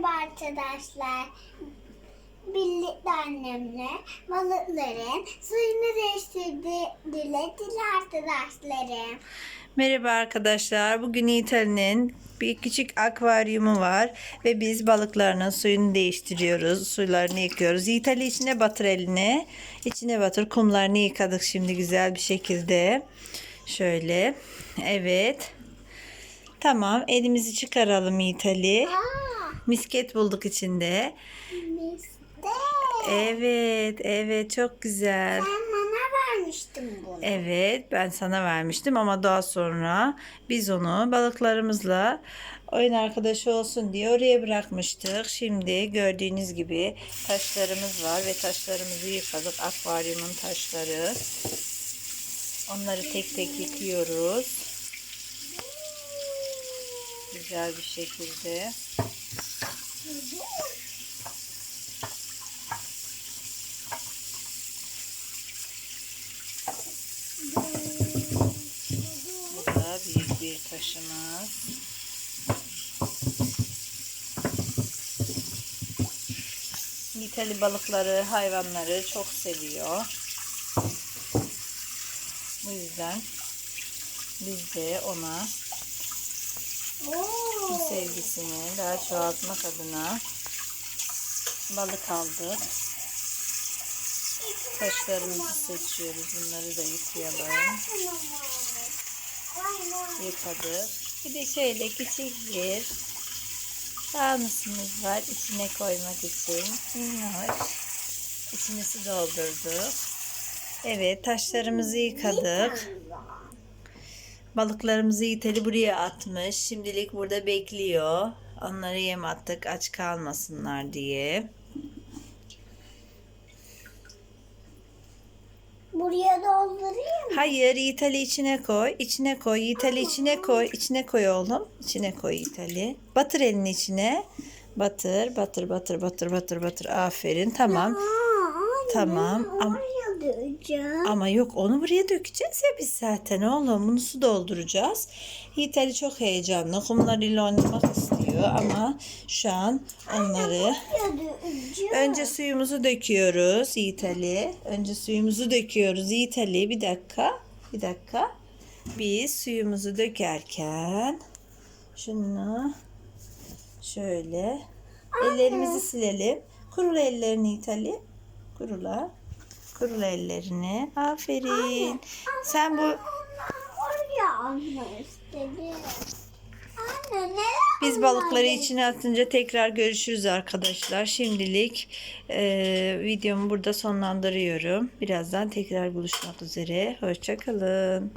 Merhaba arkadaşlar. Birlikte annemle balıkların suyunu değiştirdiler arkadaşlarım. Merhaba arkadaşlar. Bugün İtal'in bir küçük akvaryumu var ve biz balıklarının suyunu değiştiriyoruz. Suylarını yıkıyoruz. İtal'i içine batır elini. İçine batır. Kumlarını yıkadık şimdi güzel bir şekilde. Şöyle. Evet. Tamam. Elimizi çıkaralım İtal'i. Aa, Misket bulduk içinde. miste. Evet. Evet. Çok güzel. Sen bana vermiştin bunu. Evet ben sana vermiştim ama daha sonra biz onu balıklarımızla oyun arkadaşı olsun diye oraya bırakmıştık. Şimdi gördüğünüz gibi taşlarımız var ve taşlarımızı yıkadık. Akvaryumun taşları. Onları tek tek yıkıyoruz. Güzel bir şekilde. Bu büyük bir taşımız. İtali balıkları, hayvanları çok seviyor. Bu yüzden biz de ona bu sevgisini daha çoğaltmak adına balık aldık. Taşlarımızı seçiyoruz. Bunları da yıkayalım. Yıkadık. Bir de şöyle küçük bir sarnısımız var. içine koymak için. Minnoş. İçine su doldurduk. Evet taşlarımızı yıkadık. Balıklarımızı itali buraya atmış. Şimdilik burada bekliyor. Onlara yem attık aç kalmasınlar diye. Buraya doldurayım mı? Hayır İtali içine koy. içine koy. İtali içine koy. içine koy oğlum. İçine koy İtali. Batır elini içine. Batır, batır, batır, batır, batır, batır. Aferin. Tamam. Aa, Tamam, ama- Döveceğim. Ama yok onu buraya dökeceğiz ya biz zaten oğlum. Bunu su dolduracağız. İtali çok heyecanlı. Kumlarıyla oynamak istiyor ama şu an onları. Önce suyumuzu döküyoruz İtali. Önce suyumuzu döküyoruz İtali. Bir dakika. Bir dakika. Biz suyumuzu dökerken şunu şöyle ellerimizi silelim. Kurula ellerini İtali. Kurula. Kurula ellerini. Aferin. Sen bu. Anne Biz balıkları içine atınca tekrar görüşürüz arkadaşlar. Şimdilik e, videomu burada sonlandırıyorum. Birazdan tekrar buluşmak üzere. Hoşçakalın.